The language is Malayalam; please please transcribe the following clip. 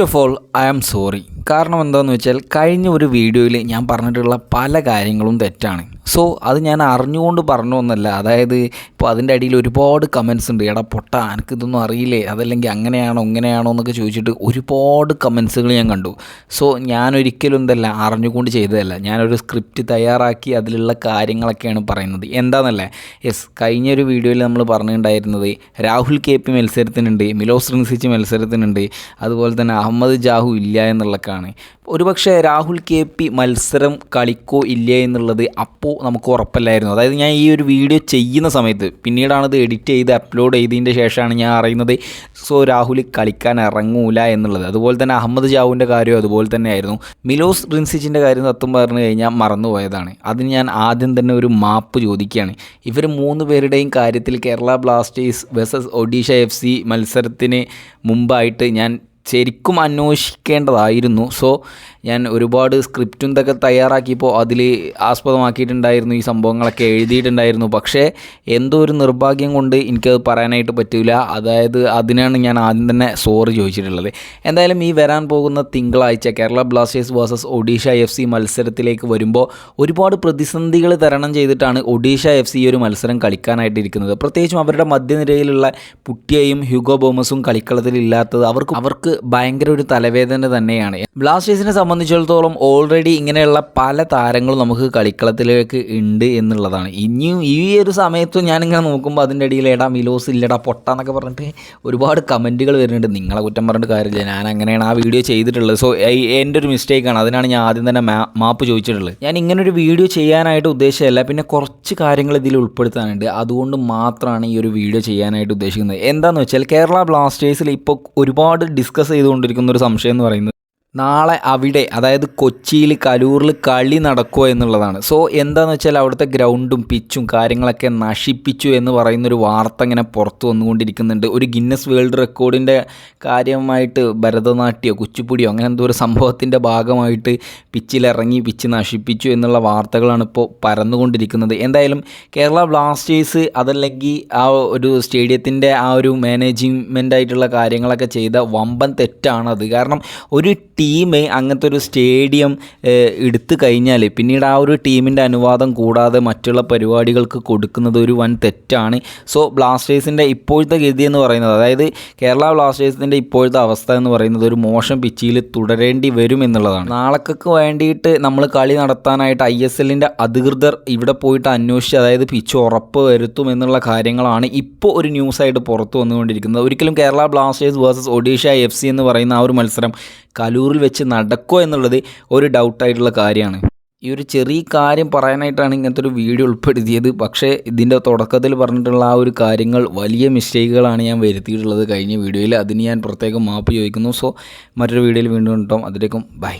First of all I am sorry കാരണം എന്താണെന്ന് വെച്ചാൽ കഴിഞ്ഞ ഒരു വീഡിയോയിൽ ഞാൻ പറഞ്ഞിട്ടുള്ള പല കാര്യങ്ങളും തെറ്റാണ്. സോ അത് ഞാൻ അറിഞ്ഞുകൊണ്ട് പറഞ്ഞു എന്നല്ല. അതായത് ഇപ്പോൾ അതിന്റെ അടിയിൽ ഒരുപാട് കമൻസ് ഉണ്ട്. എടാ പൊട്ട എനിക്കിതൊന്നും അറിയില്ലേ? അതല്ലെങ്കിൽ അങ്ങനെയാണോ ഇങ്ങനെയാണോ എന്നൊക്കെ ചോദിച്ചിട്ട് ഒരുപാട് കമൻസുകൾ ഞാൻ കണ്ടു. സോ ഞാനൊരിക്കലും ഇതല്ല അറിഞ്ഞുകൊണ്ട് ചെയ്തതല്ല. ഞാനൊരു സ്ക്രിപ്റ്റ് തയ്യാറാക്കി അതിലുള്ള കാര്യങ്ങളൊക്കെയാണ് പറയുന്നത്. എന്താണെന്നല്ലേ യെസ് കഴിഞ്ഞൊരു വീഡിയോയിൽ നമ്മൾ പറഞ്ഞിട്ടുണ്ടായിരുന്നത് രാഹുൽ കെ പി മത്സരത്തിനുണ്ട് മിലോസ് റിൻസിച്ച് മത്സരത്തിനുണ്ട് അതുപോലെ തന്നെ അഹമ്മദ് ജാഹു ഇല്ല എന്നുള്ളതൊക്കെയാണ് ഒരുപക്ഷെ രാഹുൽ കെ പി മത്സരം കളിക്കോ ഇല്ല എന്നുള്ളത് അപ്പോൾ നമുക്ക് ഉറപ്പല്ലായിരുന്നു. അതായത് ഞാൻ ഈ ഒരു വീഡിയോ ചെയ്യുന്ന സമയത്ത് പിന്നീടാണ് ഇത് എഡിറ്റ് ചെയ്ത് അപ്ലോഡ് ചെയ്തതിന്റെ ശേഷമാണ് ഞാൻ അറിയുന്നത്. സോ രാഹുൽ കളിക്കാൻ ഇറങ്ങൂല എന്നുള്ളത്. അതുപോലെ തന്നെ അഹമ്മദ് ജാവുവിന്റെ കാര്യവും അതുപോലെ തന്നെ ആയിരുന്നു മിലോസ് റിൻസിച്ചിന്റെ കാര്യം സത്യം പറഞ്ഞു കഴിഞ്ഞാൽ മറന്നുപോയതാണ്. അതിന് ഞാൻ ആദ്യം തന്നെ ഒരു മാപ്പ് ചോദിക്കുകയാണ്. ഇവർ മൂന്ന് പേരുടെയും കാര്യത്തിൽ Kerala Blasters versus Odisha F C മത്സരത്തിന് മുമ്പായിട്ട് ഞാൻ ശരിക്കും അന്വേഷിക്കേണ്ടതായിരുന്നു. സോ ഞാൻ ഒരുപാട് സ്ക്രിപ്റ്റും ഇതൊക്കെ തയ്യാറാക്കിയപ്പോൾ അതിൽ ആസ്പദമാക്കിയിട്ടുണ്ടായിരുന്നു ഈ സംഭവങ്ങളൊക്കെ എഴുതിയിട്ടുണ്ടായിരുന്നു. പക്ഷേ എന്തോ ഒരു നിർഭാഗ്യം കൊണ്ട് എനിക്കത് പറയാനായിട്ട് പറ്റില്ല അതായത് അതിനാണ് ഞാൻ ആദ്യം തന്നെ സോറി ചോദിച്ചിട്ടുള്ളത്. എന്തായാലും ഈ വരാൻ പോകുന്ന തിങ്കളാഴ്ച Kerala Blasters versus Odisha F C മത്സരത്തിലേക്ക് വരുമ്പോൾ ഒരുപാട് പ്രതിസന്ധികൾ തരണം ചെയ്തിട്ടാണ് ഒഡീഷ എഫ് സി ഈ ഒരു മത്സരം കളിക്കാനായിട്ടിരിക്കുന്നത്. പ്രത്യേകിച്ചും അവരുടെ മധ്യനിരയിലുള്ള പുട്ടിയയും ഹ്യൂഗോ ബോമസും കളിക്കളത്തിൽ ഇല്ലാത്തത് അവർക്ക് അവർക്ക് ഭയങ്കര ഒരു തലവേദന തന്നെയാണ്. ബ്ലാസ്റ്റേഴ്സിനെ സംബന്ധിച്ചിടത്തോളം ഓൾറെഡി ഇങ്ങനെയുള്ള പല താരങ്ങളും നമുക്ക് കളിക്കളത്തിലേക്ക് ഉണ്ട് എന്നുള്ളതാണ്. ഇനിയും ഈ ഒരു സമയത്തും ഞാനിങ്ങനെ നോക്കുമ്പോൾ അതിന്റെ ഇടയിൽ ഏടാ മിലോസ് ഇല്ലടാ പൊട്ട എന്നൊക്കെ പറഞ്ഞിട്ട് ഒരുപാട് കമന്റുകൾ വരുന്നുണ്ട്. നിങ്ങളെ കുറ്റം പറഞ്ഞിട്ട് കാര്യമില്ല. ഞാൻ അങ്ങനെയാണ് ആ വീഡിയോ ചെയ്തിട്ടുള്ളത്. സോ എന്റെ ഒരു മിസ്റ്റേക്കാണ് അതിനാണ് ഞാൻ ആദ്യം തന്നെ മാപ്പ് ചോദിച്ചിട്ടുള്ളത്. ഞാൻ ഇങ്ങനൊരു വീഡിയോ ചെയ്യാനായിട്ട് ഉദ്ദേശമല്ല പിന്നെ കുറച്ച് കാര്യങ്ങൾ ഇതിൽ ഉൾപ്പെടുത്താനുണ്ട്. അതുകൊണ്ട് മാത്രമാണ് ഈ ഒരു വീഡിയോ ചെയ്യാനായിട്ട് ഉദ്ദേശിക്കുന്നത്. എന്താണെന്ന് വെച്ചാൽ കേരള ബ്ലാസ്റ്റേഴ്സിൽ ഇപ്പോൾ ഒരുപാട് ഡിസ്കസ് ചെയ്തുകൊണ്ടിരിക്കുന്ന ഒരു സംശയം എന്ന് പറയുന്നത് നാളെ അവിടെ അതായത് കൊച്ചിയിൽ കലൂറിൽ കളി നടക്കുമോ എന്നുള്ളതാണ്. സോ എന്താണെന്ന് വെച്ചാൽ അവിടുത്തെ ഗ്രൗണ്ടും പിച്ചും കാര്യങ്ങളൊക്കെ നശിപ്പിച്ചു എന്ന് പറയുന്നൊരു വാർത്ത ഇങ്ങനെ പുറത്തു വന്നുകൊണ്ടിരിക്കുന്നുണ്ട്. ഒരു ഗിന്നസ് വേൾഡ് റെക്കോർഡിന്റെ കാര്യമായിട്ട് ഭരതനാട്യമോ കുച്ചിപ്പുടിയോ അങ്ങനെ എന്തോ ഒരു സംഭവത്തിന്റെ ഭാഗമായിട്ട് പിച്ചിലിറങ്ങി പിച്ച് നശിപ്പിച്ചു എന്നുള്ള വാർത്തകളാണ് ഇപ്പോൾ പരന്നുകൊണ്ടിരിക്കുന്നത്. എന്തായാലും കേരള ബ്ലാസ്റ്റേഴ്സ് അതല്ലെങ്കിൽ ആ ഒരു സ്റ്റേഡിയത്തിന്റെ ആ ഒരു മാനേജ്മെന്റ് ആയിട്ടുള്ള കാര്യങ്ങളൊക്കെ ചെയ്ത വമ്പൻ തെറ്റാണത്. കാരണം ഒരു ടീം അങ്ങനത്തെ ഒരു സ്റ്റേഡിയം എടുത്തു കഴിഞ്ഞാൽ പിന്നീട് ആ ഒരു ടീമിന്റെ അനുവാദം കൂടാതെ മറ്റുള്ള പരിപാടികൾക്ക് കൊടുക്കുന്നത് ഒരു വൻ തെറ്റാണ്. സോ ബ്ലാസ്റ്റേഴ്സിന്റെ ഇപ്പോഴത്തെ ഗതി എന്ന് പറയുന്നത് അതായത് കേരള ബ്ലാസ്റ്റേഴ്സിന്റെ ഇപ്പോഴത്തെ അവസ്ഥ എന്ന് പറയുന്നത് ഒരു മോശം പിച്ചിയിൽ തുടരേണ്ടി വരും എന്നുള്ളതാണ്. നാളേക്കൊക്കെ വേണ്ടിയിട്ട് നമ്മൾ കളി നടത്താനായിട്ട് ഐ എസ് എല്ലിന്റെ അധികൃതർ ഇവിടെ പോയിട്ട് അന്വേഷിച്ച് അതായത് പിച്ച് ഉറപ്പ് വരുത്തും എന്നുള്ള കാര്യങ്ങളാണ് ഇപ്പോൾ ഒരു ന്യൂസായിട്ട് പുറത്തു വന്നുകൊണ്ടിരിക്കുന്നത്. ഒരിക്കലും Kerala Blasters versus Odisha F C എന്ന് പറയുന്ന ആ ഒരു മത്സരം കലൂറിൽ വെച്ച് നടക്കുമോ എന്നുള്ളത് ഒരു ഡൗട്ടായിട്ടുള്ള കാര്യമാണ്. ഈ ഒരു ചെറിയ കാര്യം പറയാനായിട്ടാണ് ഇങ്ങനത്തെ ഒരു വീഡിയോ ഉൾപ്പെടുത്തിയത്. പക്ഷേ ഇതിന്റെ തുടക്കത്തിൽ പറഞ്ഞിട്ടുള്ള ആ ഒരു കാര്യങ്ങൾ വലിയ മിസ്റ്റേക്കുകളാണ് ഞാൻ വരുത്തിയിട്ടുള്ളത് കഴിഞ്ഞ വീഡിയോയിൽ അതിന് ഞാൻ പ്രത്യേകം മാപ്പ് ചോദിക്കുന്നു. സോ മറ്റൊരു വീഡിയോയിൽ വീണ്ടും കിട്ടും അതിലേക്കും ബൈ